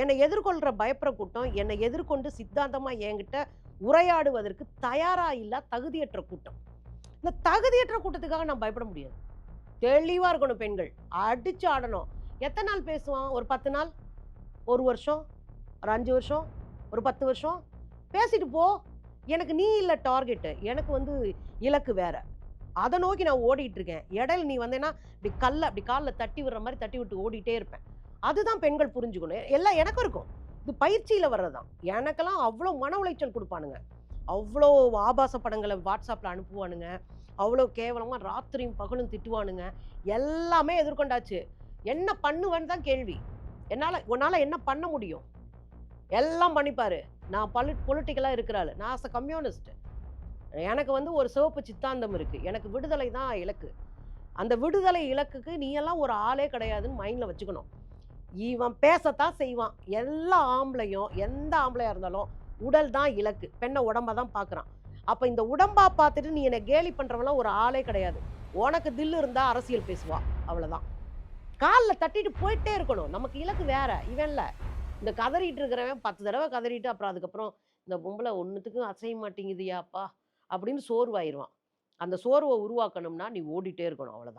என்னை எதிர்கொள்கிற பயப்புற கூட்டம் என்னை எதிர்கொண்டு சித்தாந்தமாக என்கிட்ட உரையாடுவதற்கு தயாராக இல்லா தகுதியற்ற கூட்டம். இந்த தகுதியற்ற கூட்டத்துக்காக நான் பயப்பட முடியாது. தெளிவாக இருக்கணும் பெண்கள். அடிச்சு ஆடணும். எத்தனை நாள் பேசுவான்? ஒரு பத்து நாள்? ஒரு வருஷம்? ஒரு அஞ்சு வருஷம்? ஒரு பத்து வருஷம்? பேசிட்டு போ. எனக்கு நீ இல்லை டார்கெட்டு. எனக்கு வந்து இலக்கு வேற. அதை நோக்கி நான் ஓடிட்டு இருக்கேன். இடையில நீ வந்தேன்னா இப்படி கல்ல அப்படி காலில் தட்டி விடுற மாதிரி தட்டி விட்டு ஓடிட்டே இருப்பேன். அதுதான் பெண்கள் புரிஞ்சுக்கணும். எல்லாம் எனக்கும் இருக்கும். இது பயிற்சியில் வர்றதுதான். எனக்கெல்லாம் அவ்வளோ மன உளைச்சல் கொடுப்பானுங்க. அவ்வளோ ஆபாச படங்களை வாட்ஸ்அப்பில் அனுப்புவானுங்க. அவ்வளோ கேவலமாக ராத்திரியும் பகலும் திட்டுவானுங்க. எல்லாமே எதிர்கொண்டாச்சு. என்ன பண்ணுவேன்னு தான் கேள்வி. என்னால் உன்னால் என்ன பண்ண முடியும்? எல்லாம் பண்ணிப்பார். நான் பலி பொலிட்டிக்கலாக இருக்கிறாள் நான் ஆஸ் அ கம்யூனிஸ்ட் எனக்கு வந்து ஒரு சிவப்பு சித்தாந்தம் இருக்குது எனக்கு விடுதலை தான் இலக்கு. அந்த விடுதலை இலக்குக்கு நீ எல்லாம் ஒரு ஆளே கிடையாதுன்னு மைண்டில் வச்சுக்கணும். இவன் பேசத்தான் செய்வான். எல்லா ஆம்பளையும் எந்த ஆம்பளையாக இருந்தாலும் உடல் தான் இலக்கு. பெண்ணை உடம்ப தான் பார்க்குறான். அப்போ இந்த உடம்பா பார்த்துட்டு நீ என்னை கேலி பண்ணுறவெல்லாம் ஒரு ஆளே கிடையாது. உனக்கு தில்லு இருந்தால் அரசியல் பேசுவா. அவ்வளோதான் காலில் தட்டிட்டு போயிட்டே இருக்கணும். நமக்கு இலக்கு வேற. இல்லை. இந்த கதறிட்டு இருக்கிறவன் பத்து தடவை கதறிட்டு அப்புறம் அதுக்கப்புறம் இந்த பொம்பளை ஒன்றுத்துக்கும் அசைய மாட்டேங்குதியாப்பா அப்படின்னு சோர்வாயிருவான். அந்த சோர்வை உருவாக்கணும்னா நீ ஓடிட்டே இருக்கணும். அவ்வளோதான்